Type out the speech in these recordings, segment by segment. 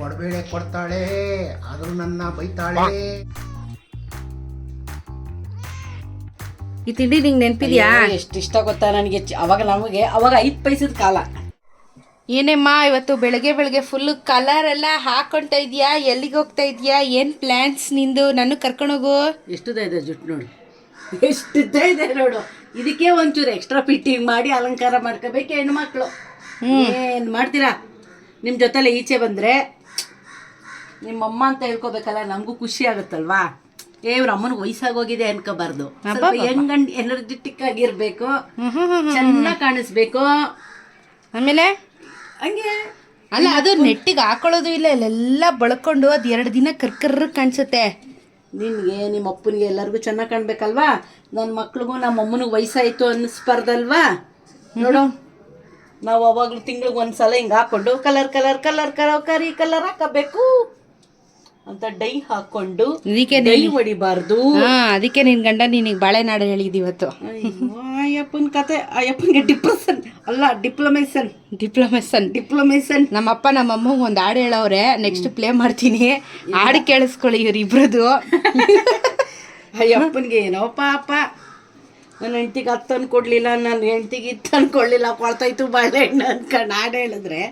ಕೊಡಬೇಳೆ ಕೊಡ್ತಾಳೆ. ಆದರೂ ನನ್ನ ಬೈತಾಳೆ. ಈ ತಿಂಡಿ ನಿಂಗೆ ನೆನಪಿದ್ಯಾ? ಎಷ್ಟು ಇಷ್ಟ ಗೊತ್ತಾ ನನಗೆ? ಚ- ಅವಾಗ ನಮಗೆ ಅವಾಗ ಐದು ಪೈಸದ ಕಾಲ. ಏನೇಮ್ಮ ಇವತ್ತು ಬೆಳಗ್ಗೆ ಬೆಳಗ್ಗೆ ಫುಲ್ ಕಲರ್ ಎಲ್ಲ ಹಾಕೊಂತ ಇದೀಯಾ? ಎಲ್ಲಿಗೆ ಹೋಗ್ತಾ ಇದೀಯಾ? ಏನ್ ಪ್ಲ್ಯಾನ್ಸ್ ನಿಂದು? ನಾನು ಕರ್ಕೊಂಡೋಗು ಎಷ್ಟು ಇದೆ ಜುಟ್ಟು ನೋಡಿ. ಎಷ್ಟು ಇದೆ ನೋಡು. ಇದಕ್ಕೆ ಒಂಚೂರು ಎಕ್ಸ್ಟ್ರಾ ಫಿಟ್ಟಿಂಗ್ ಮಾಡಿ ಅಲಂಕಾರ ಮಾಡ್ಕೋಬೇಕು ಹೆಣ್ಮಕ್ಳು. ಏನು ಮಾಡ್ತೀರಾ? ನಿಮ್ಮ ಜೊತೆಲೆ ಈಚೆ ಬಂದರೆ ನಿಮ್ಮಮ್ಮ ಅಂತ ಹೇಳ್ಕೋಬೇಕಲ್ಲ ನಮಗೂ ಖುಷಿ ಆಗುತ್ತಲ್ವಾ? ಏ ಇವ್ರ ಅಮ್ಮನಿಗೆ ವಯಸ್ಸಾಗೋಗಿದೆ ಅನ್ಕೋಬಾರ್ದು. ಹೆಂಗಂಡ್ ಎನರ್ಜೆಟಿಕ್ ಆಗಿರ್ಬೇಕು ಚೆನ್ನಾಗಿ ಕಾಣಿಸ್ಬೇಕು. ಆಮೇಲೆ? ಹಂಗೆ. ಅಲ್ಲ ಅದು ನೆಟ್ಟಿಗೆ ಹಾಕೊಳ್ಳೋದು ಇಲ್ಲ ಇಲ್ಲೆಲ್ಲ ಬಳ್ಕೊಂಡು ಅದು ಎರಡು ದಿನ ಕರ್ಕರ್ರ ಕಾಣಿಸುತ್ತೆ. ನಿನಗೆ ನಿಮ್ಮ ಅಪ್ಪನಿಗೆ ಎಲ್ಲರಿಗೂ ಚೆನ್ನಾಗಿ ಕಾಣ್ಬೇಕಲ್ವಾ? ನನ್ನ ಮಕ್ಳಿಗೂ ನಮ್ಮ ಅಮ್ಮನಿಗೆ ವಯಸ್ಸಾಯಿತು ಅನ್ನಿಸ್ಬಾರ್ದಲ್ವಾ ನೋಡು. ನಾವು ಅವಾಗಲೂ ತಿಂಗ್ಳಿಗೆ ಒಂದು ಸಲ ಹಿಂಗೆ ಹಾಕ್ಕೊಂಡು ಕಲರ್ ಕಲರ್ ಕಲರ್ ಕಲರ್ ಕರಿ ಕಲರ್ ಹಾಕಬೇಕು. ಅಂತ ಡೈ ಹಾಕೊಂಡು ಇದಕ್ಕೆ ಡೈ ಹೊಡಿಬಾರ್ದು. ಹಾ ಅದಕ್ಕೆ ನಿನ್ ಗಂಡ ನಿನಗೆ ಬಾಳೆನಾಡು ಹೇಳಿದ್ ಇವತ್ತು. ಅಯ್ಯಪ್ಪನ ಕತೆ ಅಯ್ಯಪ್ಪನಿಗೆ ಡಿಪ್ರೆಸನ್ ಅಲ್ಲ ಡಿಪ್ಲೊಮೇಸನ್ ಡಿಪ್ಲೊಮೇಸನ್ ಡಿಪ್ಲೊಮೇಸನ್ ನಮ್ಮಪ್ಪ ನಮ್ಮಮ್ಮ ಒಂದು ಹಾಡು ಹೇಳವ್ರೆ. ನೆಕ್ಸ್ಟ್ ಪ್ಲೇ ಮಾಡ್ತೀನಿ. ಹಾಡು ಕೇಳಿಸ್ಕೊಳ್ಳಿ ಇವ್ರಿಬ್ರದ್ದು ಅಯ್ಯಪ್ಪನಿಗೆ ಏನೋ ಪಾಪ. ನನ್ನ ಹೆಂಡ್ತಿಗೆ ಹತ್ತು ತಂದು ಕೊಡಲಿಲ್ಲ ನನ್ನ ಹೆಂಡ್ತಿಗೆ ಇತ್ತು ತಂದು ಕೊಡಲಿಲ್ಲ ಕೊಳ್ತಾಯ್ತು ಬಾಳೆಹಣ್ಣು ಅನ್ಕೊಂಡು ಹಾಡು ಹೇಳಿದ್ರೆ.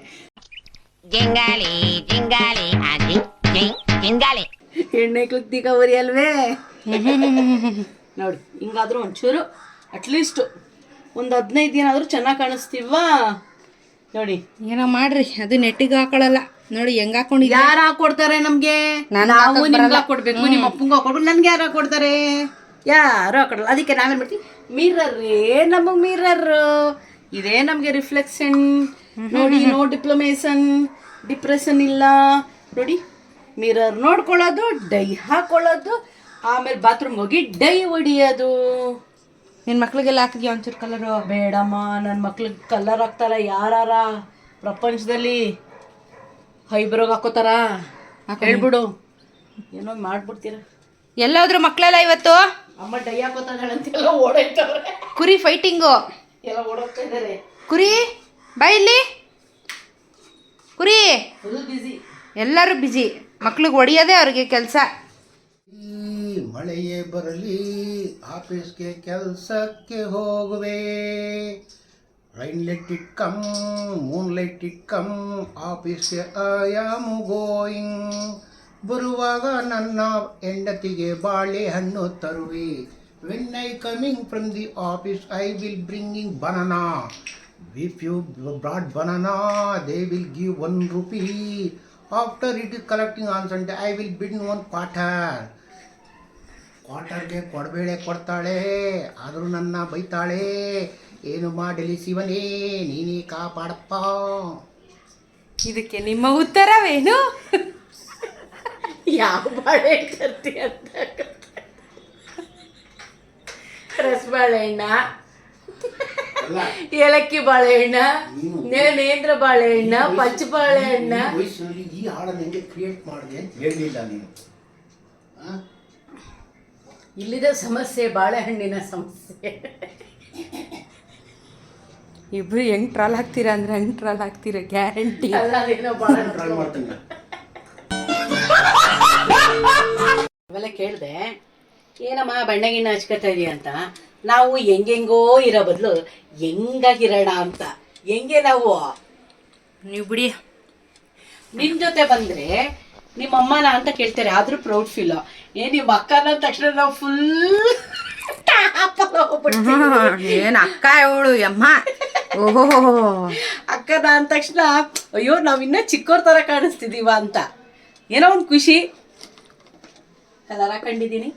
ಜಿಂಗಾಲಿ ಜಿಂಗಾಲಿ ಎಣ್ಣೆ ಜಿಂಗ್ ಕವರಿ ಅಲ್ವೇ? ನೋಡಿ ಹಿಂಗಾದ್ರೂ ಒಂಚೂರು ಅಟ್ಲೀಸ್ಟ್ ಒಂದು ಹದಿನೈದು ದಿನ ಆದರೂ ಚೆನ್ನಾಗಿ ಕಾಣಿಸ್ತೀವಾ ನೋಡಿ. ಏನೋ ಮಾಡ್ರಿ ಅದು ನೆಟ್ಟಿಗೆ ಹಾಕೊಳ್ಳಲ್ಲ ನೋಡಿ ಹೆಂಗ್ ಹಾಕೊಂಡು ಯಾರು ಹಾಕೊಡ್ತಾರೆ ನಮ್ಗೆ? ನಾನ್ ನಾವು ನಿಮ್ಗೆ. ಹಾಕೊಡ್ಬೇಕು ನಿಮ್ಮ ಅಪ್ಪಂಗೆ ಹಾಕೊಡ್ಬೇಕು. ನನ್ಗೆ ಯಾರು ಹಾಕೊಡ್ತಾರೆ? ಯಾರು ಹಾಕೊಡಲ್ಲ? ಅದಕ್ಕೆ ನಾವೇನ್ ಮಾಡ್ತೀವಿ? ಏ ನಮಗ್ ಮಿರರ್ ಇದೇ ನಮ್ಗೆ ರಿಫ್ಲೆಕ್ಷನ್ ನೋಡಿ ನೋ ಡಿಪ್ಲೊಮೇಷನ್ ಡಿಪ್ರೆಷನ್ ಇಲ್ಲ. ನೋಡಿ ಮಿರರ್ ನೋಡ್ಕೊಳ್ಳೋದು ಡೈ ಹಾಕೊಳ್ಳೋದು ಆಮೇಲೆ ಬಾತ್ರೂಮ್ ಹೋಗಿ ಡೈ ಹೊಡಿಯೋದು. ನಿನ್ನ ಮಕ್ಳಿಗೆಲ್ಲ ಹಾಕಿದ್ಯಾ ಒಂಚೂರು ಕಲರು ಬೇಡಮ್ಮ ನನ್ನ ಮಕ್ಳಿಗೆ ಕಲರ್ ಹಾಕ್ತಾರ ಯಾರಾರ ಪ್ರಪಂಚದಲ್ಲಿ. ಹೈಬ್ರೋಗ್ ಹಾಕೋತಾರ. ಹೇಳ್ಬಿಡು. ಏನೋ ಮಾಡ್ಬಿಡ್ತೀರ. ಎಲ್ಲಾದ್ರೂ ಮಕ್ಳೆಲ್ಲ ಇವತ್ತು? ಅಮ್ಮ ಡೈ ಹಾಕೋತಾಳೆ ಅಂತೆಲ್ಲ ಓಡಾಯ್ತವ್ರೆ ಕುರಿ ಫೈಟಿಂಗು ಎಲ್ಲ ಓಡೋಗ್ತಾ ಕುರಿ ಬಾ ಇಲ್ಲಿ. ಕುರಿ. ಎಲ್ಲರೂ ಬಿಜಿ ಮಕ್ಳಿಗೆ ಹೊಡಿಯೋದೇ ಅವ್ರಿಗೆ ಕೆಲಸ. ಮಳೆಯೇ ಬರಲಿ, ಆಫೀಸ್ಗೆ ಕೆಲಸಕ್ಕೆ ಹೋಗುವೆ. Rain light it come, moon light it come, ಆಫೀಸ್ಗೆ ಐ ಆಮ್ ಗೋಯಿಂಗ್. ಬರುವಾಗ ನನ್ನ ಹೆಂಡತಿಗೆ ಬಾಳೆಹಣ್ಣು ತರುವೆ. When I coming from the office I will bringing banana if you brought banana they will give one rupee after it is collecting on Sunday I will bid one quarter ಕ್ವಾರ್ಟರ್ಗೆ ಕೊಡಬೇಳೆ ಕೊಡ್ತಾಳೆ ಆದರೂ ನನ್ನ ಬೈತಾಳೆ ಏನು ಮಾಡಲಿ ಶಿವನೇ ನೀನೇ ಕಾಪಾಡಪ್ಪ. ಇದಕ್ಕೆ ನಿಮ್ಮ ಉತ್ತರವೇನು? ಯಾವ ಬಾಳೆ ತರ್ತಿ ಅಂತ ರಸ್ ಬಾಳೆಹಣ್ಣ ಏಲಕ್ಕಿ ಬಾಳೆಹಣ್ಣ ನೇ- ನೇಂದ್ರ ಬಾಳೆಹಣ್ಣ ಪಚ್ಚ ಬಾಳೆಹಣ್ಣ. ಈ ವಯಸ್ಸಿನಲ್ಲಿ ಈ ಹಾಡನ್ನು ಹೆಂಗೆ ಕ್ರಿಯೇಟ್ ಮಾಡಿದೆ ಅಂತ ಹೇಳಲಿಲ್ಲ ನೀನು? ಇಲ್ಲಿದ ಸಮಸ್ಯೆ ಬಾಳೆಹಣ್ಣಿನ ಸಮಸ್ಯೆ. ಇಬ್ರು ಹೆಂಗ್ ಟ್ರಾಲ್ ಹಾಕ್ತೀರಾ ಅಂದ್ರೆ ಹೆಂಗ್ ಟ್ರಾಲ್ ಹಾಕ್ತೀರಾ ಗ್ಯಾರಂಟಿ ಅಲ್ಲ ಅದೇನೋ ಬಾಳೆ ಟ್ರೈ ಮಾಡ್ತೀನಿ. ಅವೆಲ್ಲ ಕೇಳಿದೆ ಏನಮ್ಮ ಬಣ್ಣ ಗಿಣ್ಣ ಹಚ್ಕೊತಾ ಇದೀಯ ಅಂತ? ನಾವು ಹೆಂಗೆಂಗೋ ಇರೋ ಬದಲು ಹೆಂಗಾಗಿರೋಣ ಅಂತ. ಹೆಂಗೆ ನಾವು? ನೀವು ಬಿಡಿ. ನಿಮ್ಮ ಜೊತೆ ಬಂದರೆ ನಿಮ್ಮ ಅಮ್ಮನ ಅಂತ ಕೇಳ್ತಾರೆ ಆದರೂ ಪ್ರೌಡ್ ಫೀಲ್ ಏ ನಿಮ್ಮ ಅಕ್ಕನ ಅಂದ ತಕ್ಷಣ ನಾವು ಫುಲ್ ಏನು ಅಕ್ಕ ಅವಳು ಅಮ್ಮ ಓಹೋ. ಅಕ್ಕನ ಅಂದ ತಕ್ಷಣ ಅಯ್ಯೋ ನಾವು ಇನ್ನ ಚಿಕ್ಕವ್ರ ತರ ಕಾಣಿಸ್ತಿದ್ದೀವ ಅಂತ. ಏನೋ ಒಂದು ಖುಷಿ. ಕಲರ ಹಾಕೊಂಡಿದೀನಿ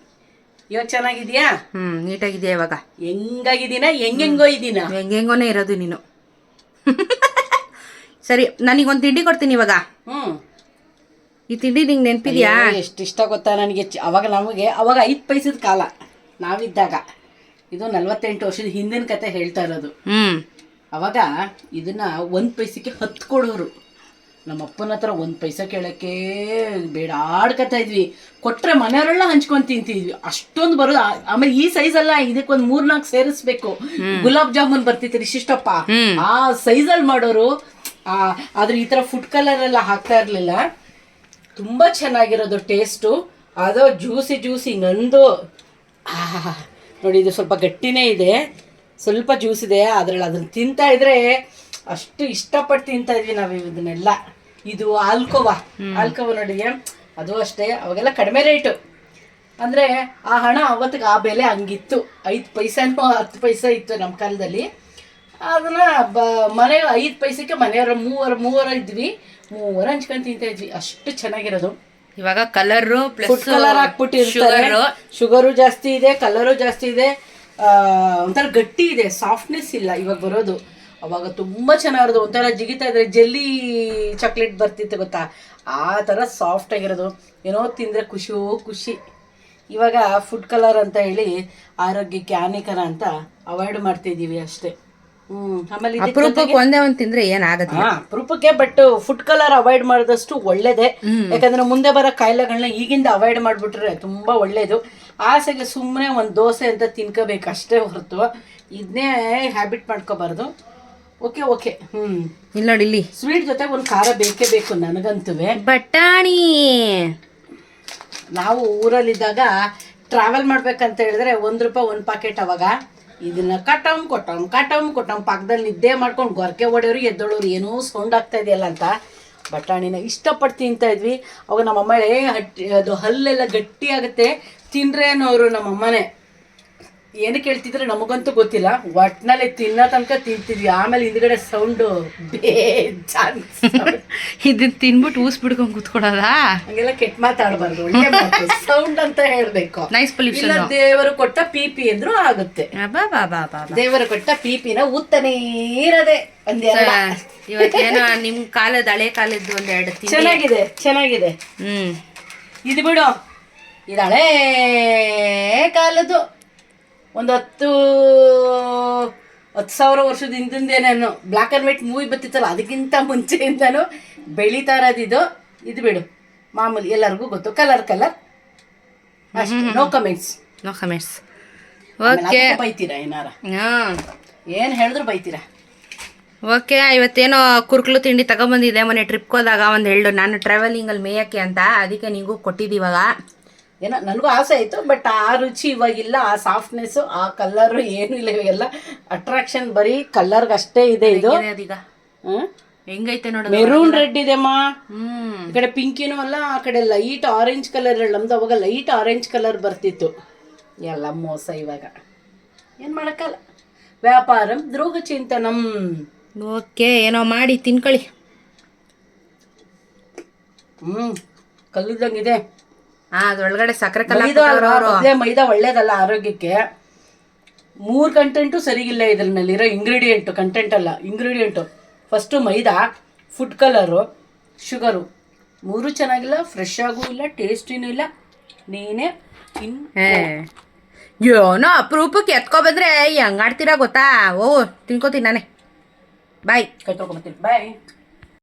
ಇವಾಗ ಚೆನ್ನಾಗಿದ್ಯಾ? ಹ್ಮ್ ನೀಟಾಗಿದೆಯಾ ಇವಾಗ? ಹೆಂಗಾಗಿದ್ದೀನ? ಹೆಂಗೆಂಗೋ ಇದ್ದೀನ? ಹೆಂಗೆಂಗೋನೇ ಇರೋದು ನೀನು. ಸರಿ ನನಗೊಂದು ತಿಂಡಿ ಕೊಡ್ತೀನಿ ಇವಾಗ. ಹ್ಮ್. ಈ ತಿಂಡಿ ನಿಂಗೆ ನೆನಪಿದ್ಯಾ? ಎಷ್ಟು ಇಷ್ಟ ಗೊತ್ತಾ ನನಗೆ? ಅವಾಗ ನಮಗೆ ಅವಾಗ ಐದು ಪೈಸದ ಕಾಲ ನಾವಿದ್ದಾಗ. ಇದು ನಲ್ವತ್ತೆಂಟು ವರ್ಷದ ಹಿಂದಿನ ಕತೆ ಹೇಳ್ತಾ ಇರೋದು. ಹ್ಮ್. ಅವಾಗ ಇದನ್ನ ಒಂದು ಪೈಸಕ್ಕೆ ಹತ್ತು ಕೊಡೋರು. ನಮ್ಮ ಅಪ್ಪನ ಹತ್ರ ಒಂದು ಪೈಸೆ ಕೇಳೋಕ್ಕೆ ಬೇಡ ಆಡ್ಕೊತಾ ಇದ್ವಿ. ಕೊಟ್ರೆ ಮನೆಯವರೆಲ್ಲ ಹಂಚ್ಕೊಂಡು ತಿಂತಿದ್ವಿ. ಅಷ್ಟೊಂದು ಬರೋದು ಆಮೇಲೆ ಈ ಸೈಜ್ ಅಲ್ಲ ಇದಕ್ಕೊಂದು ಮೂರ್ನಾಲ್ಕು ಸೇರಿಸ್ಬೇಕು. ಗುಲಾಬ್ ಜಾಮೂನ್ ಬರ್ತಿತ್ತು ಇಷ್ಟಿಷ್ಟಪ್ಪ ಆ ಸೈಜಲ್ಲಿ ಮಾಡೋರು ಆ, ಆದ್ರೆ ಈ ತರ ಫುಡ್ ಕಲರ್ ಎಲ್ಲ ಹಾಕ್ತಾ ಇರ್ಲಿಲ್ಲ. ತುಂಬ ಚೆನ್ನಾಗಿರೋದು ಟೇಸ್ಟು ಅದು ಜ್ಯೂಸಿ ಜ್ಯೂಸಿ ನಂದು ನೋಡಿ ಇದು ಸ್ವಲ್ಪ ಗಟ್ಟಿನೇ ಇದೆ. ಸ್ವಲ್ಪ ಜ್ಯೂಸ್ ಇದೆ. ಅದ್ರಲ್ಲಿ ಅದನ್ನು ತಿಂತಾ ಇದ್ರೆ ಅಷ್ಟು ಇಷ್ಟಪಟ್ಟು ತಿಂತಾ ಇದ್ವಿ ನಾವು ಇದನ್ನೆಲ್ಲ ಇದು ಆಲ್ಕೋವಾ. ಆಲ್ಕೋವಾ ನೋಡಿ ಅದು ಅಷ್ಟೇ ಅವಾಗೆಲ್ಲ ಕಡಿಮೆ ರೇಟು. ಅಂದ್ರೆ ಆ ಹಣ ಅವತ್ತಿಗೆ ಆ ಬೆಲೆ ಹಂಗಿತ್ತು. ಐದು ಪೈಸೆನೋ ಹತ್ತು ಪೈಸೆ ಇತ್ತು ನಮ್ಮ ಕಾಲದಲ್ಲಿ. ಅದನ್ನ ಬ ಮನೆ ಐದು ಪೈಸೆಗೆ ಮನೆಯವರ ಮೂವರ ಮೂವರ ಇದ್ವಿ. ಮೂವರ ಹಂಚ್ಕೊಂಡು ತಿಂತಾ ಇದ್ವಿ. ಅಷ್ಟು ಚೆನ್ನಾಗಿರೋದು. ಇವಾಗ ಕಲರ್ ಫುಡ್ ಕಲರ್ ಹಾಕ್ಬಿಟ್ಟಿರ್ತಾರೆ. ಶುಗರು ಜಾಸ್ತಿ ಇದೆ ಕಲರು ಜಾಸ್ತಿ ಇದೆ. ಒಂಥರ ಗಟ್ಟಿ ಇದೆ ಸಾಫ್ಟ್ನೆಸ್ ಇಲ್ಲ ಇವಾಗ ಬರೋದು. ಅವಾಗ ತುಂಬ ಚೆನ್ನಾಗಿರೋದು ಒಂಥರ ಜಿಗಿತಾ ಇದ್ರೆ ಜೆಲ್ಲಿ ಚಾಕ್ಲೇಟ್ ಬರ್ತಿತ್ತು ಗೊತ್ತಾ? ಆ ಥರ ಸಾಫ್ಟ್ ಆಗಿರೋದು. ಏನೋ ತಿಂದರೆ ಖುಷಿಯೋ ಖುಷಿ. ಇವಾಗ ಫುಡ್ ಕಲರ್ ಅಂತ ಹೇಳಿ ಆರೋಗ್ಯಕ್ಕೆ ಹಾನಿಕರ ಅಂತ ಅವಾಯ್ಡ್ ಮಾಡ್ತಿದ್ದೀವಿ ಅಷ್ಟೇ. ಹ್ಮ್ ಆಮೇಲೆ ಒಂದೇ ಒಂದು ತಿಂದ್ರೆ ಏನಾಗುತ್ತೆ ಅಪರೂಪಕ್ಕೆ ಬಟ್ ಫುಡ್ ಕಲರ್ ಅವಾಯ್ಡ್ ಮಾಡಿದಷ್ಟು ಒಳ್ಳೇದೇ. ಯಾಕಂದ್ರೆ ಮುಂದೆ ಬರೋ ಕಾಯಿಲೆಗಳನ್ನ ಈಗಿಂದ ಅವಾಯ್ಡ್ ಮಾಡ್ಬಿಟ್ರೆ ತುಂಬಾ ಒಳ್ಳೇದು. ಆಸೆಗೆ ಸುಮ್ಮನೆ ಒಂದು ದೋಸೆ ಅಂತ ತಿನ್ಕೋಬೇಕು ಅಷ್ಟೇ ಹೊರತು. ಇದನ್ನೇ ಹ್ಯಾಬಿಟ್ ಮಾಡ್ಕೋಬಾರ್ದು. Okay okay hmm. ಇಲ್ಲಿ ನೋಡಿ ಇಲ್ಲಿ. ಸ್ವೀಟ್ ಜೊತೆ ಒಂದು ಖಾರ ಬೇಕೇ ಬೇಕು ನನಗಂತೂ ಬಟಾಣಿ. ನಾವು ಊರಲ್ಲಿದ್ದಾಗ ಟ್ರಾವೆಲ್ ಮಾಡ್ಬೇಕಂತ ಹೇಳಿದ್ರೆ ಒಂದು ರೂಪಾಯಿ ಒಂದು ಪಾಕೆಟ್ ಅವಾಗ. ಇದನ್ನ ಕಟಮ್ ಕೊಟ್ಟಮ್ ಕಟಮ್ ಕೊಟ್ಟಮ್ ಪಕ್ಕದಲ್ಲಿ ನಿದ್ದೆ ಮಾಡ್ಕೊಂಡು ಗೊರಕೆ ಹೊಡೆಯೋರು ಎದ್ದೋಳೋರು ಏನೋ ಸೌಂಡ್ ಆಗ್ತಾ ಇದೆಯಲ್ಲ ಅಂತ. ಬಟಾಣಿನ ಇಷ್ಟಪಟ್ಟು ತಿಂತಾ ಇದ್ವಿ. ಅವಾಗ ನಮ್ಮಮ್ಮ ಹಟ್ಟಿ ಅದು ಹಲ್ಲೆಲ್ಲ ಗಟ್ಟಿ ಆಗುತ್ತೆ ತಿನ್ರೆ ಅನ್ನೋರು ನಮ್ಮಮ್ಮನೇ. ಏನು ಕೇಳ್ತಿದ್ರೆ ನಮಗಂತೂ ಗೊತ್ತಿಲ್ಲ. ಒಟ್ನಲ್ಲಿ ತಿನ್ನೋ ತನಕ ತಿಂತಿದ್ವಿ. ಆಮೇಲೆ ಹಿಂದ್ಗಡೆ ಸೌಂಡು ಇದನ್ನ ತಿನ್ಬಿಟ್ಟು ಊಸ್ ಬಿಡ್ಕೊಂಡು ಕೂತ್ಕೊಳೋದಾ ಹಂಗೆಲ್ಲ ಕೆಟ್ಟ ಮಾತಾಡಬಾರ್ದು ಸೌಂಡ್ ಅಂತ ಹೇಳ್ಬೇಕು. ನೈಸ್ ಪೊಲ್ಯೂಷನ್ ದೇವರು ಕೊಟ್ಟ ಪಿಪಿ ಅಂದ್ರೂ ಆಗುತ್ತೆ. ಬಾ ಬಾ ಬಾ ಬಾ. ದೇವರು ಕೊಟ್ಟ ಪಿಪಿನ ಉತ್ತನೇ ಇರದೆ ಒಂದೆರಡ ಇವತ್ತೇನೋ ನಿಮ್ ಕಾಲದ ಹಳೆ ಕಾಲದ್ದು ಒಂದೆರಡು ಎರಡು ಚೆನ್ನಾಗಿದೆ ಚೆನ್ನಾಗಿದೆ. ಹ್ಮ್. ಇದು ಬಿಡು. ಇದು ಹಳೇ ಕಾಲದ್ದು. ಒಂದು ಹತ್ತು ಹತ್ತು ಸಾವಿರ ವರ್ಷದ ಹಿಂದಿಂದೇನೇನು ಬ್ಲ್ಯಾಕ್ ಆ್ಯಂಡ್ ವೈಟ್ ಮೂವಿ ಬರ್ತಿತ್ತಲ್ಲ ಅದಕ್ಕಿಂತ ಮುಂಚೆಯಿಂದನೂ ಬೆಳೀತಾ ಇರೋದಿದು. ಇದು ಬಿಡು ಮಾಮೂಲಿ ಎಲ್ಲರಿಗೂ ಗೊತ್ತು. ಕಲರ್ ಕಲರ್ ಅಷ್ಟೇ. No comments no comments okay ಬೈತೀರಾ ಏನಾರ? ಹಾಂ. ಏನು ಹೇಳಿದ್ರು ಬೈತೀರಾ? ಓಕೆ ಇವತ್ತೇನೋ ಕುರ್ಕಲು ತಿಂಡಿ ತಗೊಂಬಂದಿದ್ದೆ ಮೊನ್ನೆ ಟ್ರಿಪ್ಗೆ ಹೋದಾಗ ಒಂದು ಹೇಳು ನಾನು ಟ್ರಾವೆಲಿಂಗಲ್ಲಿ ಮೇಯಕ್ಕೆ ಅಂತ. ಅದಕ್ಕೆ ನಿಂಗೂ ಕೊಟ್ಟಿದ್ದೀವಾಗ ಏನೋ ನನಗೂ ಆಸೆ ಆಯಿತು ಬಟ್ ಆ ರುಚಿ ಇವಾಗಿಲ್ಲ ಆ ಸಾಫ್ಟ್ನೆಸ್ಸು ಆ ಕಲ್ಲರು ಏನೂ ಇಲ್ಲ ಇವಾಗೆಲ್ಲ. ಅಟ್ರಾಕ್ಷನ್ ಬರೀ ಕಲ್ಲರ್ಗೆ ಅಷ್ಟೇ ಇದೆ ಇದು. ಅದೀಗ. ಹ್ಮ್? ಹೆಂಗೈತೆ ನೋಡಿ ಮೆರೂನ್ ರೆಡ್ ಇದೆಮ್ಮ ಹ್ಮ್. ಈ ಕಡೆ ಪಿಂಕಿನೂ ಅಲ್ಲ ಆ ಕಡೆ ಲೈಟ್ ಆರೆಂಜ್ ಕಲರ್ ನಮ್ದು ಅವಾಗ ಲೈಟ್ ಆರೆಂಜ್ ಕಲರ್ ಬರ್ತಿತ್ತು. ಎಲ್ಲ ಮೋಸ ಇವಾಗ. ಏನು ಮಾಡೋಕ್ಕಲ್ಲ? ವ್ಯಾಪಾರಂ ದ್ರೋಹ ಚಿಂತನಂ. ಓಕೆ ಏನೋ ಮಾಡಿ ತಿನ್ಕೊಳ್ಳಿ. ಹ್ಞೂ ಕಲ್ಲಿದ್ದಂಗಿದೆ ಹಾ ಅದ್ರೊಳಗಡೆ ಸಕ್ಕರೆ ಕಲ್ಲೇ ಮೈದಾ ಅಲ್ವಾ? ಮೊದ್ಲೇ ಮೈದಾ ಒಳ್ಳೇದಲ್ಲ ಆರೋಗ್ಯಕ್ಕೆ. ಮೂರು ಕಂಟೆಂಟು ಸರಿಗಿಲ್ಲ ಇದರಲ್ಲಿರೋ ಇಂಗ್ರೀಡಿಯೆಂಟು ಕಂಟೆಂಟ್ ಅಲ್ಲ ಇಂಗ್ರೀಡಿಯೆಂಟು ಫಸ್ಟು ಮೈದಾ ಫುಡ್ ಕಲರು ಶುಗರು ಮೂರು ಚೆನ್ನಾಗಿಲ್ಲ ಫ್ರೆಶ್ ಆಗೂ ಇಲ್ಲ ಟೇಸ್ಟಿನೂ ಇಲ್ಲ. ನೀನೇ ತಿನ್ ಏನೋ ಅಪರೂಪಕ್ಕೆ ಎತ್ಕೊ ಬಂದ್ರೆ ಹೆಂಗಾಡ್ತೀರಾ ಗೊತ್ತಾ? ಓ ತಿನ್ಕೋತೀನಿ ನಾನೇ. ಬಾಯ್ ಕೈ ತೊಳ್ಕೊಂಬತ್ತೀನಿ ಬಾಯ್